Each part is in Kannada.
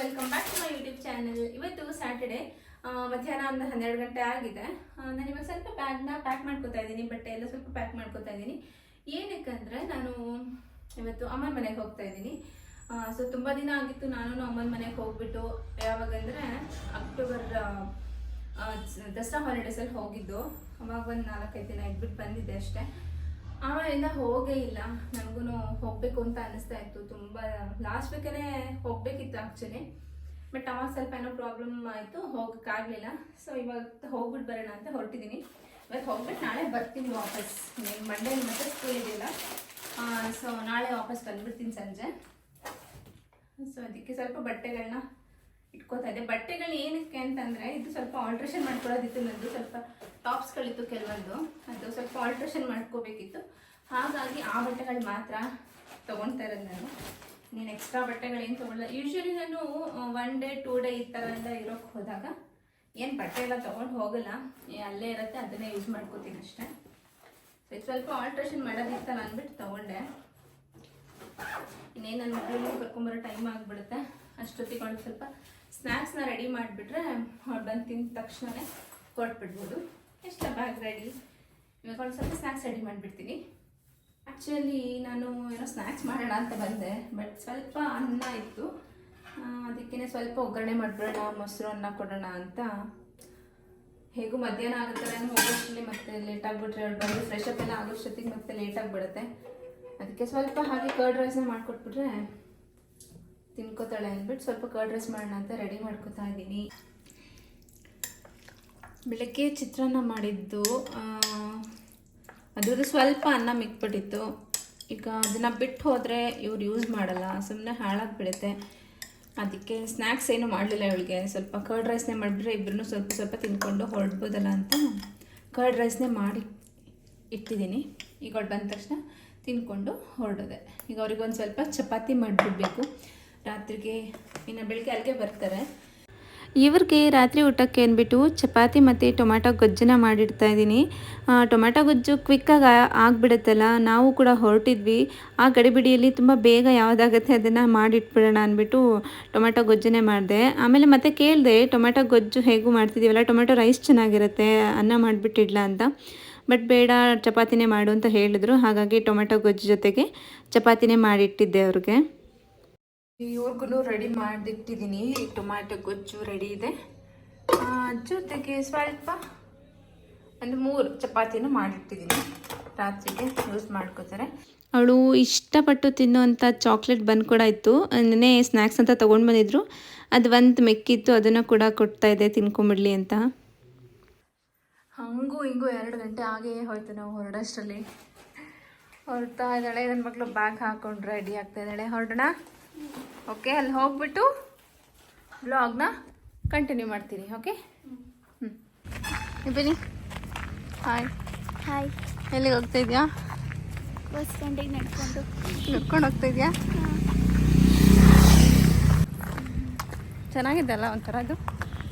Welcome back to my YouTube channel. ಇವತ್ತು ಸ್ಯಾಟರ್ಡೆ ಮಧ್ಯಾಹ್ನ ಒಂದು ಹನ್ನೆರಡು ಗಂಟೆ ಆಗಿದೆ. ನಾನು ಇವಾಗ ಸ್ವಲ್ಪ ಬ್ಯಾಗ್ನ ಪ್ಯಾಕ್ ಮಾಡ್ಕೋತಾ ಇದ್ದೀನಿ, ಬಟ್ಟೆ ಎಲ್ಲ ಸ್ವಲ್ಪ ಪ್ಯಾಕ್ ಮಾಡ್ಕೋತಾ ಇದ್ದೀನಿ. ಏನಕ್ಕಂದ್ರೆ ನಾನು ಇವತ್ತು ಅಮ್ಮನ ಮನೆಗೆ ಹೋಗ್ತಾ ಇದ್ದೀನಿ. ಸೊ ತುಂಬ ದಿನ ಆಗಿತ್ತು ನಾನು ಅಮ್ಮನ ಮನೆಗೆ ಹೋಗ್ಬಿಟ್ಟು, ಯಾವಾಗಂದ್ರೆ ಅಕ್ಟೋಬರ್ ದಸರಾ ಹಾಲಿಡೇಸಲ್ಲಿ ಹೋಗಿದ್ದು. ಅವಾಗ ಒಂದು ನಾಲ್ಕೈದು ದಿನ ಇದ್ಬಿಟ್ಟು ಬಂದಿದ್ದೆ ಅಷ್ಟೇ. ಆಮೇಲಿಂದ ಹೋಗೇ ಇಲ್ಲ. ನನಗೂ ಹೋಗ್ಬೇಕು ಅಂತ ಅನಿಸ್ತಾ ಇತ್ತು. ತುಂಬ ಲಾಸ್ಟ್ ವೀಕೇ ಹೋಗ್ಬೇಕಿತ್ತು ಆ್ಯಕ್ಚುಲಿ ಬಟ್ ಅವಾಗ ಸ್ವಲ್ಪ ಏನೋ ಪ್ರಾಬ್ಲಮ್ ಆಯಿತು. ಹೋಗೋಕ್ಕಾಗಲಿಲ್ಲ ಸೊ ಇವಾಗ ಹೋಗ್ಬಿಟ್ಟು ಬರೋಣ ಅಂತ ಹೊರಟಿದ್ದೀನಿ ಇವತ್ತು ಹೋಗ್ಬಿಟ್ಟು ನಾಳೆ ಬರ್ತೀನಿ ವಾಪಸ್. ಮಂಡೇ ಮತ್ತೆ ಸ್ಕೂಲ್ ಇದೆಯಲ್ಲ ಸೊ ನಾಳೆ ವಾಪಸ್ ಬಂದ್ಬಿಡ್ತೀನಿ ಸಂಜೆ. ಸೊ ಅದಕ್ಕೆ ಸ್ವಲ್ಪ ಬಟ್ಟೆಗಳನ್ನ ಇಟ್ಕೋತಾ ಇದ್ದೆ. ಬಟ್ಟೆಗಳು ಏನಕ್ಕೆ ಅಂತಂದ್ರೆ, ಇದು ಸ್ವಲ್ಪ ಆಲ್ಟ್ರೇಷನ್ ಮಾಡ್ಕೊಳ್ಳೋದಿತ್ತು ನಂದು. ಸ್ವಲ್ಪ ಟಾಪ್ಸ್ಗಳಿತ್ತು ಕೆಲವೊಂದು. ಅದು ಸ್ವಲ್ಪ ಆಲ್ಟ್ರೇಷನ್ ಮಾಡ್ಕೋಬೇಕಿತ್ತು. ಹಾಗಾಗಿ ಆ ಬಟ್ಟೆಗಳು ಮಾತ್ರ ತೊಗೊಳ್ತಾ ಇರೋದು ನಾನು. ನೀನು ಎಕ್ಸ್ಟ್ರಾ ಬಟ್ಟೆಗಳೇನು ತೊಗೊಳ್ಳಲ್ಲ ಯೂಶ್ವಲಿ ನಾನು ಒನ್ ಡೇ ಟೂ ಡೇ ಈ ಥರ ಎಲ್ಲ ಇರೋಕ್ಕೆ ಹೋದಾಗ ಏನು ಬಟ್ಟೆ ಎಲ್ಲ ತೊಗೊಂಡು ಹೋಗಲ್ಲ. ಅಲ್ಲೇ ಇರುತ್ತೆ, ಅದನ್ನೇ ಯೂಸ್ ಮಾಡ್ಕೋತೀನಿ ಅಷ್ಟೇ. ಸೊ ಇದು ಸ್ವಲ್ಪ ಆಲ್ಟ್ರೇಷನ್ ಮಾಡೋದಿತ್ತಲ್ಲ ಅಂದ್ಬಿಟ್ಟು ತೊಗೊಂಡೆ. ಇನ್ನೇನು ನನ್ನ ಮಗಳಿಗೆ ಕರ್ಕೊಂಬರೋ ಟೈಮ್ ಆಗಿಬಿಡುತ್ತೆ. ಅಷ್ಟೊತ್ತಿಗೆ ಒಂದು ಸ್ವಲ್ಪ ಸ್ನ್ಯಾಕ್ಸ್ನ ರೆಡಿ ಮಾಡಿಬಿಟ್ರೆ ಅವ್ರು ಬಂದು ತಿಂದ ತಕ್ಷಣವೇ ಕೊಟ್ಬಿಡ್ಬೋದು. ಎಷ್ಟು ಬ್ಯಾಗ್ ರೆಡಿ ಇವಾಗ ಒಂದು ಸ್ವಲ್ಪ ಸ್ನ್ಯಾಕ್ಸ್ ರೆಡಿ ಮಾಡಿಬಿಡ್ತೀನಿ. ಆ್ಯಕ್ಚುಲಿ ನಾನು ಏನೋ ಸ್ನ್ಯಾಕ್ಸ್ ಮಾಡೋಣ ಅಂತ ಬಂದೆ ಬಟ್ ಸ್ವಲ್ಪ ಅನ್ನ ಇತ್ತು. ಅದಕ್ಕೇ ಸ್ವಲ್ಪ ಒಗ್ಗರಣೆ ಮಾಡಿಬಿಡೋಣ, ಮೊಸರು ಅನ್ನ ಕೊಡೋಣ ಅಂತ. ಹೇಗೂ ಮಧ್ಯಾಹ್ನ ಆಗುತ್ತಲ್ಲ ನಾನು ಹೋಗೋಷ್ಟರಲ್ಲಿ ಮತ್ತೆ ಲೇಟ್ ಆಗಿಬಿಟ್ರೆ ಬಂದು ಫ್ರೆಶ್ ಅಪ್ ಎಲ್ಲ ಆಗೋಷ್ಟೊತ್ತಿಗೆ ಮತ್ತೆ ಲೇಟ್ ಆಗಿಬಿಡುತ್ತೆ. ಅದಕ್ಕೆ ಸ್ವಲ್ಪ ಹಾಗೆ ಕರ್ಡ್ ರೈಸ್ನ ಮಾಡಿಕೊಟ್ಬಿಟ್ರೆ ತಿನ್ಕೋತಾಳೆ ಅಂದ್ಬಿಟ್ಟು ಸ್ವಲ್ಪ ಕರ್ಡ್ ರೈಸ್ ಮಾಡೋಣ ಅಂತ ರೆಡಿ ಮಾಡ್ಕೋತಾ ಇದ್ದೀನಿ. ಬೆಳಗ್ಗೆ ಚಿತ್ರಾನ್ನ ಮಾಡಿದ್ದು ಅದ್ರದ್ದು ಸ್ವಲ್ಪ ಅನ್ನ ಮಿಕ್ಬಿಟ್ಟಿತ್ತು. ಈಗ ಅದನ್ನು ಬಿಟ್ಟು ಹೋದರೆ ಇವ್ರು ಯೂಸ್ ಮಾಡಲ್ಲ ಸುಮ್ಮನೆ ಹಾಳಾಗ್ಬಿಡುತ್ತೆ ಅದಕ್ಕೆ ಸ್ನ್ಯಾಕ್ಸ್ ಏನು ಮಾಡಲಿಲ್ಲ ಇವಳಿಗೆ. ಸ್ವಲ್ಪ ಕರ್ಡ್ ರೈಸ್ನೇ ಮಾಡಿಬಿಟ್ರೆ ಇಬ್ಬರೂ ಸ್ವಲ್ಪ ಸ್ವಲ್ಪ ತಿನ್ಕೊಂಡು ಹೊರಡ್ಬೋದಲ್ಲ ಅಂತ ಕರ್ಡ್ ರೈಸ್ನೇ ಮಾಡಿ ಇಟ್ಟಿದ್ದೀನಿ. ಈಗ ಅವ್ಳು ಬಂದ ತಕ್ಷಣ ತಿನ್ಕೊಂಡು ಹೊರಡೋದೆ. ಈಗ ಅವ್ರಿಗೊಂದು ಸ್ವಲ್ಪ ಚಪಾತಿ ಮಾಡಿಬಿಡ್ಬೇಕು. ರಾತ್ರಿಗೆ, ಇನ್ನು ಬೆಳಗ್ಗೆ ಅಲ್ಲಿಗೆ ಬರ್ತಾರೆ. ಇವ್ರಿಗೆ ರಾತ್ರಿ ಊಟಕ್ಕೆ ಅಂದ್ಬಿಟ್ಟು ಚಪಾತಿ ಮತ್ತು ಟೊಮ್ಯಾಟೊ ಗೊಜ್ಜನ್ನ ಮಾಡಿಡ್ತಾ ಇದ್ದೀನಿ. ಟೊಮ್ಯಾಟೊ ಗೊಜ್ಜು ಕ್ವಿಕ್ಕಾಗಿ ಆಗಿಬಿಡುತ್ತಲ್ಲ, ನಾವು ಕೂಡ ಹೊರಟಿದ್ವಿ. ಆ ಗಡಿಬಿಡಿಯಲ್ಲಿ ತುಂಬ ಬೇಗ ಯಾವುದಾಗುತ್ತೆ ಅದನ್ನು ಮಾಡಿಟ್ಬಿಡೋಣ ಅಂದ್ಬಿಟ್ಟು ಟೊಮ್ಯಾಟೊ ಗೊಜ್ಜನ್ನೇ ಮಾಡಿದೆ. ಆಮೇಲೆ ಮತ್ತೆ ಕೇಳಿದೆ ಟೊಮ್ಯಾಟೊ ಗೊಜ್ಜು ಹೇಗೂ ಮಾಡ್ತಿದ್ದೀವಲ್ಲ ಟೊಮ್ಯಾಟೊ ರೈಸ್ ಚೆನ್ನಾಗಿರುತ್ತೆ, ಅನ್ನ ಮಾಡಿಬಿಟ್ಟಿಡ್ಲ ಅಂತ. ಬಟ್ ಬೇಡ, ಚಪಾತಿನೇ ಮಾಡು ಅಂತ ಹೇಳಿದ್ರು. ಹಾಗಾಗಿ ಟೊಮ್ಯಾಟೊ ಗೊಜ್ಜು ಜೊತೆಗೆ ಚಪಾತಿನೇ ಮಾಡಿಟ್ಟಿದ್ದೆ ಅವ್ರಿಗೆ. ಇವ್ರಿಗೂ ರೆಡಿ ಮಾಡಿಟ್ಟಿದ್ದೀನಿ ಟೊಮ್ಯಾಟೊ ಗೊಜ್ಜು ರೆಡಿ ಇದೆ. ಜೊತೆಗೆ ಸ್ವಲ್ಪ ಒಂದು ಮೂರು ಚಪಾತಿನೂ ಮಾಡಿಟ್ಟಿದ್ದೀನಿ ರಾತ್ರಿಗೆ ಯೂಸ್ ಮಾಡ್ಕೋತಾರೆ. ಅವಳು ಇಷ್ಟಪಟ್ಟು ತಿನ್ನುವಂಥ ಚಾಕ್ಲೇಟ್ ಬನ್ ಕೂಡ ಇತ್ತು. ನೆನ್ನೆ ಸ್ನ್ಯಾಕ್ಸ್ ಅಂತ ತೊಗೊಂಡು ಬಂದಿದ್ರು. ಅದು ಒಂದು ಮೆಕ್ಕಿತ್ತು ಅದನ್ನು ಕೂಡ ಕೊಡ್ತಾ ಇದೆ ತಿನ್ಕೊಂಬಿಡ್ಲಿ ಅಂತ. ಹಂಗೂ ಹಿಂಗೂ ಎರಡು ಗಂಟೆ ಹಾಗೇ ಹೋಯ್ತು ನಾವು ಹೊರಡೋಷ್ಟರಲ್ಲಿ. ಹೊರಡ್ತಾ ಇದ್ದಾಳೆ ನನ್ನ ಮಗಳು ಬ್ಯಾಗ್ ಹಾಕೊಂಡು ರೆಡಿ ಆಗ್ತಾ ಇದ್ದಾಳೆ. ಹೊರಡೋಣ? ಓಕೆ ಅಲ್ಲಿ ಹೋಗ್ಬಿಟ್ಟು ಬ್ಲಾಗ್ನ ಕಂಟಿನ್ಯೂ ಮಾಡ್ತೀನಿ ಓಕೆ ಹ್ಞೂ ಬನ್ನಿ ಹಾಯ್ ಹಾಯ್ ಎಲ್ಲಿಗೆ ಹೋಗ್ತಾ ಇದೆಯಾ? ಬಸ್ ಸ್ಟ್ಯಾಂಡಿಗೆ ನಡ್ಕೊಂಡು. ನಡ್ಕೊಂಡು ಹೋಗ್ತಾ ಇದೆಯಾ? ಚೆನ್ನಾಗಿದೆ ಅಲ್ಲ ಒಂಥರ ಅದು?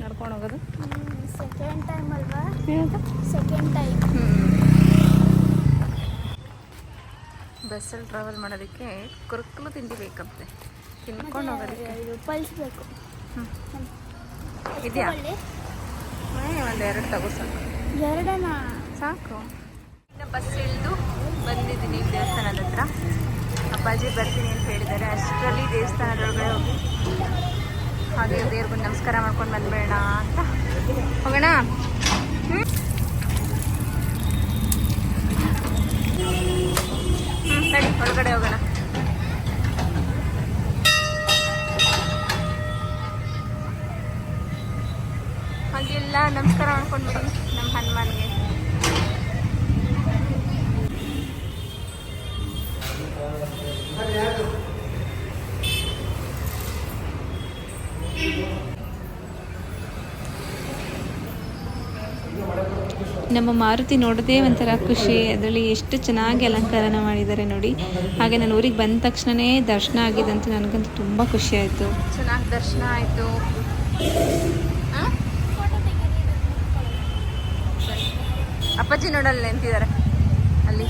ನಡ್ಕೊಂಡು ಹೋಗೋದು? ಸೆಕೆಂಡ್ ಟೈಮ್ ಅಲ್ವಾ? ಸೆಕೆಂಡ್ ಟೈಮ್ ಬಸ್ಸಲ್ಲಿ ಟ್ರಾವೆಲ್ ಮಾಡೋದಕ್ಕೆ ಕುರುಕಲು ತಿಂಡಿ ಬೇಕಂತೆ. ತಿನ್ಕೊಂಡು ಹೋಗೋದಕ್ಕೆ. ಪಲ್ಸ್ಬೇಕು ಇದೆಯಾ? ಒಂದು ಎರಡು ತಗೋ ಸಾಕು. ಎರಡನ? ಸಾಕು. ಇನ್ನು ಬಸ್ ಇಳಿದು ಬಂದಿದ್ದೀನಿ ದೇವಸ್ಥಾನದ ಹತ್ರ. ಅಪ್ಪಾಜಿ ಬರ್ತೀನಿ ಅಂತ ಹೇಳಿದ್ದಾರೆ. ಅಷ್ಟರಲ್ಲಿ ದೇವಸ್ಥಾನದೊಳಗಡೆ ಹೋಗಿ ಹಾಗೆ ದೇವ್ರಿಗೂ ನಮಸ್ಕಾರ ಮಾಡ್ಕೊಂಡು ಬಂದ್ಬೇಡ ಅಂತ. ಹೋಗೋಣ? ಸರಿ ಒಳಗಡೆ ಹೋಗೋಣ. ಹಾಗೆಲ್ಲ ನಮಸ್ಕಾರ ಮಾಡ್ಕೊಂಡ್ಬಿಡಿ ನಮ್ಮ ಹನುಮಾನ್ಗೆ ನಮ್ಮ ಮಾರುತಿ ನೋಡೋದೇ ಒಂಥರ ಖುಷಿ. ಅದರಲ್ಲಿ ಎಷ್ಟು ಚೆನ್ನಾಗಿ ಅಲಂಕಾರನ ಮಾಡಿದ್ದಾರೆ ನೋಡಿ. ಹಾಗೆ ನಾನು ಊರಿಗೆ ಬಂದ ತಕ್ಷಣವೇ ದರ್ಶನ ಆಗಿದಂತೂ ನನಗಂತೂ ತುಂಬ ಖುಷಿ ಆಯಿತು. ಚೆನ್ನಾಗಿ ದರ್ಶನ ಆಯಿತು. ಅಪ್ಪಾಜಿ ನೋಡಲ್ಲ ನಿಂತಿದ್ದಾರೆ. ಅಲ್ಲಿ.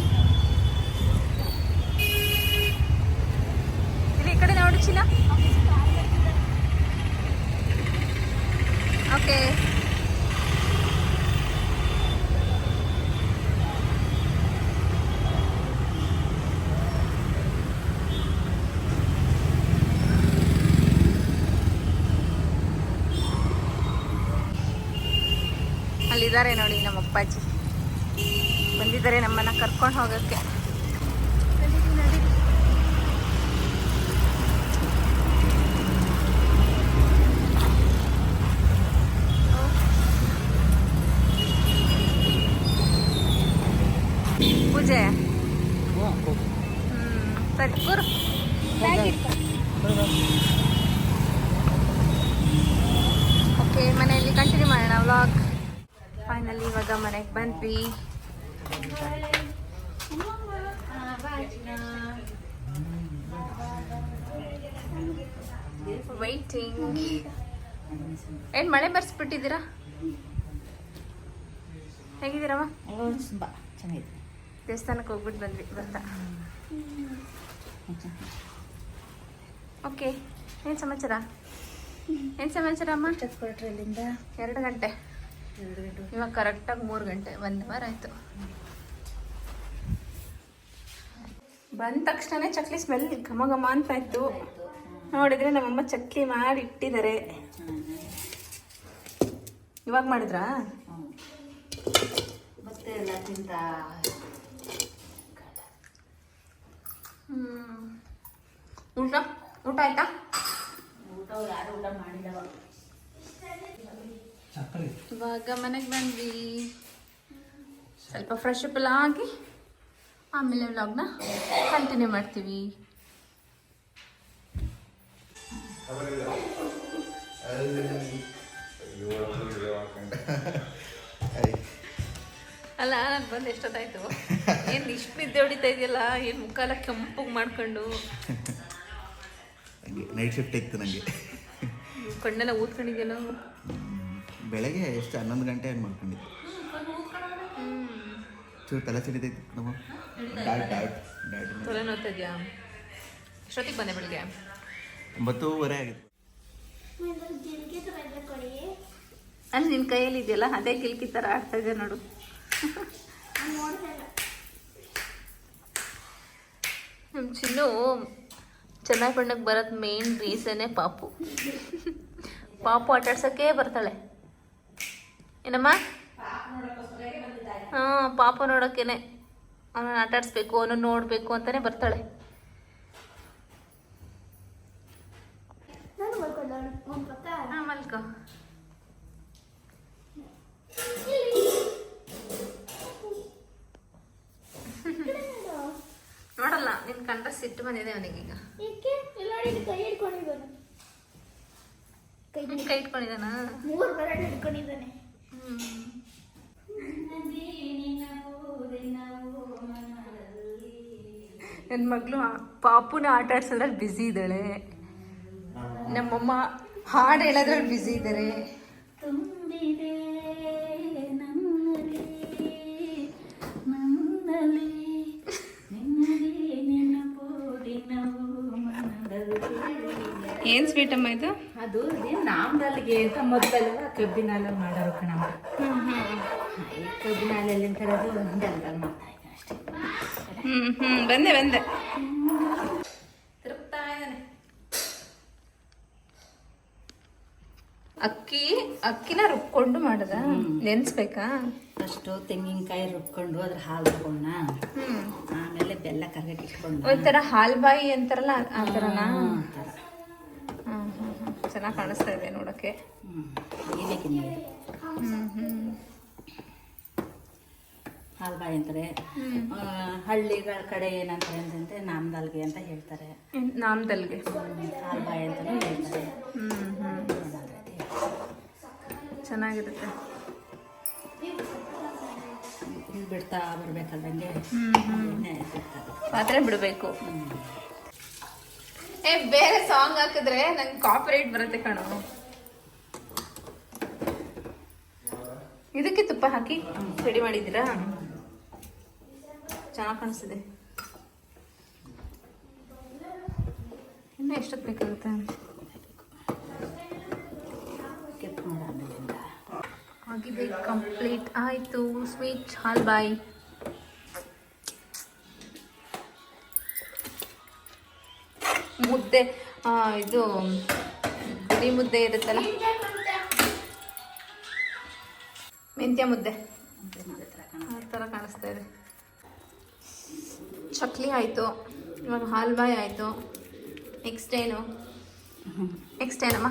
ಇಲ್ಲಿ ಈ ಕಡೆ ನೋಡಿ ಚಿನ್ನ. ಓಕೆ ಅಲ್ಲಿದ್ದಾರೆ ನೋಡಿ ನಮ್ಮ ಅಪ್ಪಾಜಿ. ಬಂದಿದ್ದಾರೆ ನಮ್ಮನ್ನ ಕರ್ಕೊಂಡು ಹೋಗೋಕ್ಕೆ. ಪೂಜೆ? ಹ್ಮ್ ಸರಿ ಕೂರು. ಓಕೆ ಮನೆ ಫೈನಲಿ ಇವಾಗ ಮನೆಗೆ ಬಂದ್ವಿ ವೈಟಿಂಗ್ ಏನ್ ಮಳೆ ಬರ್ಸ್ಬಿಟ್ಟಿದ್ದೀರಾ? ಹೇಗಿದ್ದೀರಮ್ಮ ಚೆನ್ನಾಗಿದೆ ದೇವಸ್ಥಾನಕ್ಕೆ ಹೋಗ್ಬಿಟ್ಟು ಬಂದ್ವಿ ಬರ್ತಾ ಓಕೆ ಏನು ಸಮಾಚಾರ? ಏನು ಸಮಾಚಾರ ಅಮ್ಮ? ಗಂಟೆ ಎರಡು ಗಂಟೆ. ಇವಾಗ ಕರೆಕ್ಟಾಗಿ ಮೂರು ಗಂಟೆ ಒಂದು ವಾರ ಆಯಿತು. ಬಂದ ತಕ್ಷಣ ಚಕ್ಲಿ ಸ್ಮೆಲ್ ಘಮ ಘಮ ಅಂತ ಇತ್ತು ನೋಡಿದ್ರೆ ನಮ್ಮಮ್ಮ ಚಕ್ಲಿ ಮಾಡಿ ಇಟ್ಟಿದ್ದಾರೆ. ಇವಾಗ ಮಾಡಿದ್ರಾ. ಊಟ? ಊಟ ಆಯ್ತಾ? ಊಟ ಯಾರು ಊಟ ಮಾಡಿದವ ಇವಾಗ ಮನೆಗೆ ಬಂದ್ವಿ. ಸ್ವಲ್ಪ ಫ್ರೆಶ್ ಅಪ್ ಎಲ್ಲ ಆಗಿ ಆಮೇಲೆ ವ್ಲಾಗ್ನ ಕಂಟಿನ್ಯೂ ಮಾಡ್ತೀವಿ. ಅಲ್ಲ ನಾನು ಬಂದು ಎಷ್ಟೊತ್ತಾಯ್ತು? ಏನು ಇಷ್ಟು ನಿದ್ದೆ ಹೊಡಿತಾ ಇದೆಯಲ್ಲ? ಏನು ಮುಖಾಲ ಕೆಂಪಗೆ ಮಾಡ್ಕೊಂಡು? ನೈಟ್ ಶಿಫ್ಟ್ ಇತ್ತು ನನಗೆ ಕಣ್ಣೆಲ್ಲ ಊದ್ಕೊಂಡಿದ್ಯಲ್ಲ? ಬೆಳಗ್ಗೆ ಎಷ್ಟು ಹನ್ನೊಂದು ಗಂಟೆ ಹಂಗೆ ಮಾಡ್ಕೊಂಡಿದ್ದೆ ಚೂರು ತಲೆ ಸಿಡಿತೈತಿ ನಮ್ಮ ಡಾಟ್ ಡಾಟ್ ಡಾಟ್ ತೊಲೆ ನೋಡ್ತಾ ಇದೆಯಾ ಎಷ್ಟೊತ್ತಿಗೆ ಬಂದೆ ಬೆಳಿಗ್ಗೆ. ಒಂಬತ್ತೂವರೆ ಆಗಿತ್ತು. ಅಲ್ಲಿ ನಿನ್ನ ಕೈಯಲ್ಲಿ ಇದೆಯಲ್ಲ ಅದೇ ಕಿಲ್ಕಿ ಥರ ಆಡ್ತಾ ಇದೆ ನೋಡು. ನಮ್ಮ ಚಿನ್ನು ಚೆನ್ನಾಗಿ ಬಣ್ಣಕ್ಕೆ ಬರೋದು ಮೇನ್ ರೀಸನ್ನೇ ಪಾಪು. ಪಾಪು ಆಟಾಡ್ಸೋಕ್ಕೆ ಬರ್ತಾಳೆ. ಏನಮ್ಮ? ಹಾಂ ಪಾಪ ನೋಡೋಕ್ಕೇನೆ ಅವನನ್ನು ಆಟಾಡಿಸ್ಬೇಕು ಅವನನ್ನು ನೋಡಬೇಕು ಅಂತಾನೆ ಬರ್ತಾಳೆ. ಮಲ್ಕೋ. ನೋಡಲ್ಲ ನಿನ್ ಕಂಡ್ರೆ ಸಿಟ್ಟು ಬಂದಿದೆ ಅವನಿಗೀಗ. ಕೈ ಇಟ್ಕೊಂಡಿದ್ದಾನ ಮೂರು ಬರಡ್ ಹಿಡ್ಕೊಂಡಿದ್ದಾನೆ. ನನ್ನ ಮಗಳು ಪಾಪುನ ಆಟ ಆಡ್ಸೋದ್ರಲ್ಲಿ ಬ್ಯುಸಿ ಇದ್ದಾಳೆ. ನಮ್ಮಮ್ಮ ಹಾಡು ಹೇಳೋದ್ರಲ್ಲಿ ಬ್ಯುಸಿ ಇದ್ದಾರೆ. ಏನ್ ಸ್ವೀಟಮ್ಮ ಇದು? ಅದು ಇದೇನು ನಾಮದಲ್ಲಿಗೆ ಅಂತ ಮೊದಲೆಲ್ಲ ಕಬ್ಬಿನ ಹಾಲಲ್ಲಿ ಮಾಡೋರು ಕಣಮ್ಮ. ಈ ಕಬ್ಬಿನ ಹಾಲಲ್ಲಿ ತರೋದು ಮಾಡ್ತಾ ಅಷ್ಟೇ. ಹ್ಮ್ ಬಂದೆ ಬಂದೆ. ತಿರುಗ್ತಾ ಇದ್ದಾನೆ ಅಕ್ಕಿ ಅಕ್ಕಿನ ರುಬ್ಕೊಂಡು ಮಾಡದ? ನೆನ್ಸ್ಬೇಕಾ? ಫಸ್ಟು ತೆಂಗಿನಕಾಯಿ ರುಬ್ಕೊಂಡು ಅದ್ರ ಹಾಲು ತಗೊಂಡ ಆಮೇಲೆ ಬೆಲ್ಲ ಕರ್ಗಟ್ಟಿಟ್ಕೊಂಡು ಇಟ್ಕೊಂಡು. ಒಂಥರ ಹಾಲ್ಬಾಯಿ ಅಂತಾರಲ್ಲ ಆ ಥರನಾ ಆ ಥರ ಹ್ಮ್ ಹ್ಮ್ ಹ್ಮ್ ಚೆನ್ನಾಗಿ ಕಾಣಿಸ್ತಾ ಇದೆ ನೋಡಕ್ಕೆ ಹಾಲ್ಬಾಯಿ ಅಂತಾರೆ. ಹಳ್ಳಿಗಳ ಕಡೆ ಏನಂತಾರೆ ಅಂತಂದ್ರೆ ನಾಮದಲ್ಗೆ ಅಂತ ಹೇಳ್ತಾರೆ. ನಾಮದಲ್ಗೆ. ಹಾಲ್ಬಾಯಿ ಅಂತಲೂ ಹೇಳ್ತಾರೆ. ಹ್ಮ್ ಹ್ಮ್. ಚೆನ್ನಾಗಿರುತ್ತೆ. ಬಿಡ್ತಾ ಬರ್ಬೇಕಲ್ದಂಗೆ. ಪಾತ್ರೆ ಬಿಡಬೇಕು. ಏ ಬೇರೆ ಸಾಂಗ್ ಹಾಕಿದ್ರೆ ನಂಗೆ ಕಾಪರೇಟ್ ಬರುತ್ತೆ ಕಣೋ. ಇದಕ್ಕೆ ತುಪ್ಪ ಹಾಕಿ ರೆಡಿ ಮಾಡಿದ್ದೀರಾ? ಚೆನ್ನಾಗಿ ಕಾಣಿಸ್ತಿದೆ. ಇನ್ನೂ ಎಷ್ಟೊತ್ತು ಬೇಕಾಗುತ್ತೆ? ಆಗಿದೆ ಕಂಪ್ಲೀಟ್ ಆಯಿತು ಸ್ವೀಟ್ ಹಾಲ್ ಬಾಯ್ ಮುದ್ದೆ ಇದು ಬಿಳಿ ಮುದ್ದೆ ಇರುತ್ತಲ್ಲ? ಮೆಂತ್ಯ ಮುದ್ದೆ. ಆ ಥರ ಕಾಣಿಸ್ತಾ ಇದೆ. ಚಕ್ಲಿ ಆಯಿತು. ಇವಾಗ ಹಾಲ್ಬಾಯ್ ಆಯಿತು. ನೆಕ್ಸ್ಟ್ ಏನು? ನೆಕ್ಸ್ಟ್ ಏನಮ್ಮ?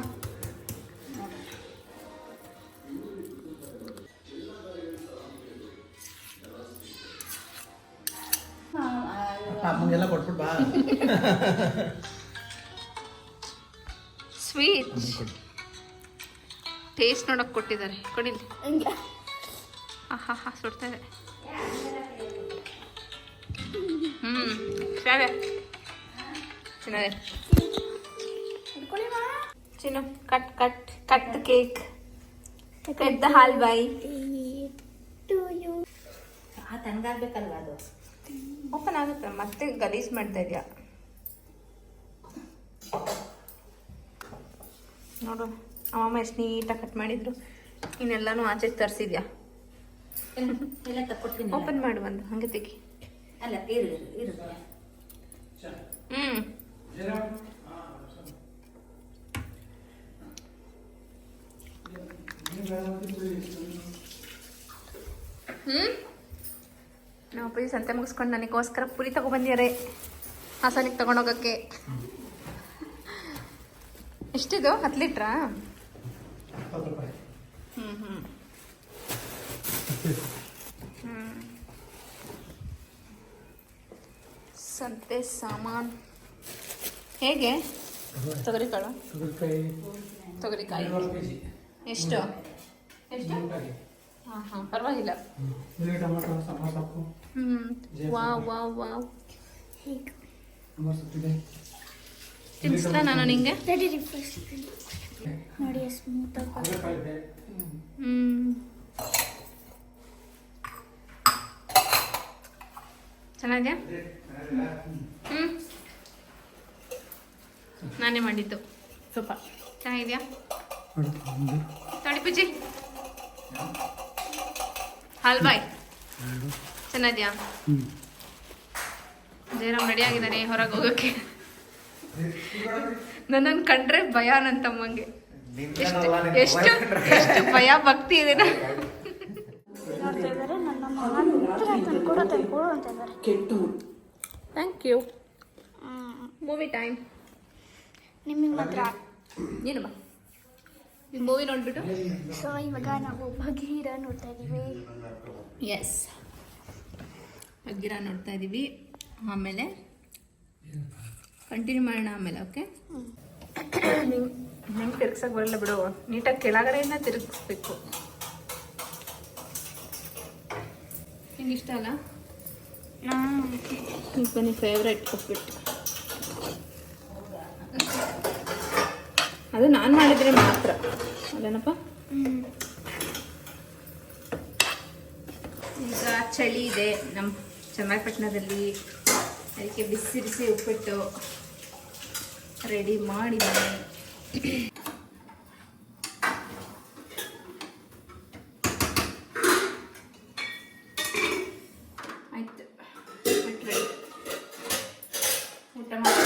ಅಮ್ಮಂಗೆಲ್ಲ ಕೊಟ್ಬಿಟ್ಟು ಬಾ. ಸ್ವೀಟ್. ಟೇಸ್ಟ್ ನೋಡೋಕೆ ಕೊಟ್ಟಿದ್ದಾರೆ. ಕೊಡಿಲ್ಲಿ ಆಹಾ ಸುಡ್ತಾ ಇದೆ. ಹ್ಞೂ ಶಾವೆ ಚೆನ್ನಾಗಿದೆ Chinnu cut cut cut the cake. Cut the ಹಾಲ್ ಬಾಯಿ ಟು ಯು. ಆ ತನಗಾಗ್ಬೇಕಲ್ವ ಅದು? ಓಪನ್ ಆಗುತ್ತೆ ಮತ್ತೆ ಗಲೀಜ್ ಮಾಡ್ತಾ ಇದೆಯಾ? ನೋಡು ಅಮ್ಮಮ್ಮ ಎಷ್ಟು ನೀಟಾಗಿ ಕಟ್ ಮಾಡಿದ್ರು. ಇನ್ನೆಲ್ಲಾನು ಆಚೆ ತರಿಸಿದ್ಯಾ? ಎಲ್ಲ ತಕ್ಕೊಡ್ತೀನಿ ಓಪನ್ ಮಾಡು ಬಂದು ಹಂಗೆ ತೆಗಿ. ಅಲ್ಲ ಇರು ಇರು ಹ್ಞೂ ಹ್ಮ್? ನಾವು ಪುರಿ ಸಂತೆ ಮುಗಿಸ್ಕೊಂಡು ನನಗೋಸ್ಕರ ಪುರಿ ತಗೊಬಂದ್ಯಾರೆ ಹಾಸನಿಗೆ ತೊಗೊಂಡೋಗೋಕ್ಕೆ. ಎಷ್ಟಿದು? ಹತ್ತು ಲೀಟ್ರಾ? ಹ್ಞೂ ಹ್ಞೂ ಹ್ಞೂ ಸಂತೆ ಸಾಮಾನು. ಹೇಗೆ? ತೊಗರಿಕಾಳು? ತೊಗರಿಕಾಯಿ. ಎಷ್ಟು? ಎಷ್ಟು? ಹಾಂ ಹಾಂ ಪರವಾಗಿಲ್ಲ. ಹ್ಞೂ ವಾವ್ ವಾ ವಾವ್ ತಿನ್ಸ್ಲಾ ನಾನು ನಿಂಗೆ? ನೋಡಿ ಸ್ಮೂತ್ ಆಗಿ ಹಾಗಲಕಾಯಿ ಇದೆ ಹ್ಞೂ ಚೆನ್ನಾಗಿದೆಯಾ ಹ್ಞೂ ನಾನೇ ಮಾಡಿದ್ದು. ಸೂಪರ್. ಚೆನ್ನಾಗಿದೆಯಾ? ತಡಿ ಪೂಜಿ. ಬಾಯ್. ಚೆನ್ನಾದ್ಯಾ ಜಯರಾಮ್ ರೆಡಿ ಆಗಿದ್ದಾನೆ ಹೊರಗೆ ಹೋಗೋಕ್ಕೆ ನನ್ನನ್ನು ಕಂಡ್ರೆ ಭಯ ನನ್ನ ತಮ್ಮಂಗೆ ಎಷ್ಟು ಎಷ್ಟು ಎಷ್ಟು ಭಯ ಭಕ್ತಿ ಇದೆ ಥ್ಯಾಂಕ್ ಯು ಮೂವಿ ಟೈಮ್ ನಿಮಗೆ ಮಾತ್ರ. ಏನಮ್ಮ ಈ ಮೂವಿ ನೋಡ್ಬಿಟ್ಟು? ಸೊ ಇವಾಗ ನಾವು ಭಗೀರ ನೋಡ್ತಾ ಇದ್ದೀವಿ ಎಸ್ ಅಗ್ಗಿರ ನೋಡ್ತಾ ಇದ್ದೀವಿ ಆಮೇಲೆ ಕಂಟಿನ್ಯೂ ಮಾಡೋಣ ಆಮೇಲೆ ಓಕೆ ಹೆಂಗೆ ತಿರ್ಗ್ಸಕ್ಕೆ ಬರಲ್ಲ ಬಿಡು. ನೀಟಾಗಿ ಕೆಳಗಡೆಯಿಂದ ತಿರುಗಿಸ್ಬೇಕು. ನಿಂಗೆ ಇಷ್ಟ ಅಲ್ಲ? ಬನ್ನಿ ಫೇವ್ರೆಟ್ ಉಪ್ಪಿಟ್ಟು ಅದು ನಾನು ಮಾಡಿದರೆ ಮಾತ್ರ. ಅದೇನಪ್ಪ? ಈಗ ಚಳಿ ಇದೆ. ನಮ್ಮ ಚನ್ನಪಟ್ಟಣದಲ್ಲಿ ಅದಕ್ಕೆ ಬಿಸಿ ಬಿಸಿ ಉಪ್ಪಿಟ್ಟು ರೆಡಿ ಮಾಡಿದ್ದೀನಿ ಆಯ್ತು ಉಪ್ಪಿಟ್ಟು ready. ಊಟ ಮಾಡಿ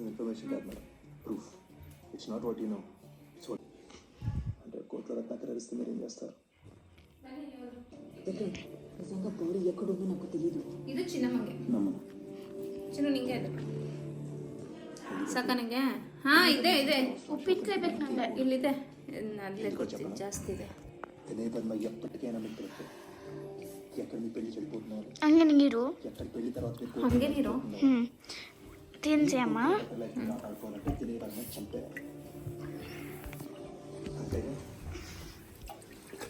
is information that matter. Proof. It's not what you know. It's what. అంటే కోట్ల రత్నాకర్ అరిస్తే మీరు ఏం చేస్తారు నిజంగా గౌరీ ಇದು ಚಿನ್ನ ಚಿನ್ನ ನಿಂಗೆ ಅದು ಸಾಕ ಹಾ ಇದೆ ಇದೆ ಉಪ್ಪಿನಕಾಯಿ ಬೇಕು ನಂಗೆ ಇಲ್ಲಿದೆ ಇದ್ನ ಅಲ್ಲೇ ಕೊಡ್ತೀನಿ ಜಾಸ್ತಿ ಇದೆ ఇదే పద్మ ఎప్పటికైనా మీకు దొరుకుతాయి ఎక్కడ మీ పెళ్లి చెడిపోతున్నారు ಹಂಗೆ ನೀರು ಹ್ಞೂ ತಿನ್ಸಿ ಅಮ್ಮ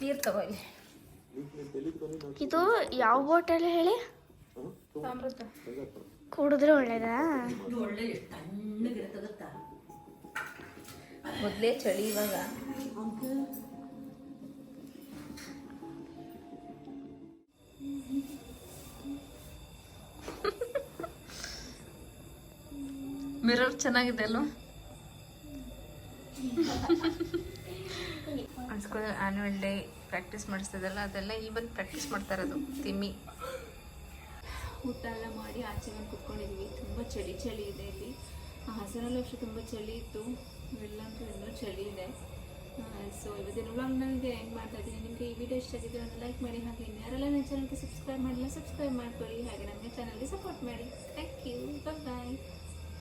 ನೀರು ಇದು ಯಾವ ಬಾಟಲ್ ಹೇಳಿ? ಕುಡಿದ್ರೆ ಒಳ್ಳೇದಾ? ಮೊದಲೇ ಚಳಿ ಇವಾಗ. ಮಿರರ್ ಚೆನ್ನಾಗಿದೆ ಅಲ್ವಾ? ಸ್ಕೂಲ್ ಆ್ಯನ್ಯುವಲ್ ಡೇ ಪ್ರಾಕ್ಟೀಸ್ ಮಾಡಿಸ್ತದಲ್ಲ ಅದೆಲ್ಲ ಇವತ್ತು ಪ್ರಾಕ್ಟೀಸ್ ಮಾಡ್ತಾ ಇರೋದು ತಿಮ್ಮಿ. ಊಟ ಎಲ್ಲ ಮಾಡಿ ಆಚೆ ಮೇಲೆ ಕುತ್ಕೊಂಡಿದ್ವಿ. ತುಂಬ ಚಳಿ ಚಳಿ ಇದೆ ಇಲ್ಲಿ. ಹಾಸನಲ್ಲೂ ಅಷ್ಟು ತುಂಬ ಚಳಿ ಇತ್ತು. ಇಲ್ಲಂತೂ ಇನ್ನೂ ಚಳಿ ಇದೆ. ಸೊ ಇವತ್ತಿನ ವ್ಲಾಗ್ ನನಗೆ ಹೆಂಗೆ ಮಾಡ್ತಾ ಇದ್ದೀನಿ? ನಿಮಗೆ ಈ ವಿಡಿಯೋ ಇಷ್ಟ ಆಗಿದ್ರೆ ಒಂದು ಲೈಕ್ ಮಾಡಿ ಹಾಗೆ ಯಾರೆಲ್ಲ ನನ್ನ ಚಾನಲ್ಗೆ ಸಬ್ಸ್ಕ್ರೈಬ್ ಮಾಡಿಲ್ಲ ಸಬ್ಸ್ಕ್ರೈಬ್ ಮಾಡ್ಕೊಳ್ಳಿ. ಹಾಗೆ ನಮ್ಮ ಚಾನಲ್ಗೆ ಸಪೋರ್ಟ್ ಮಾಡಿ. Thank you bye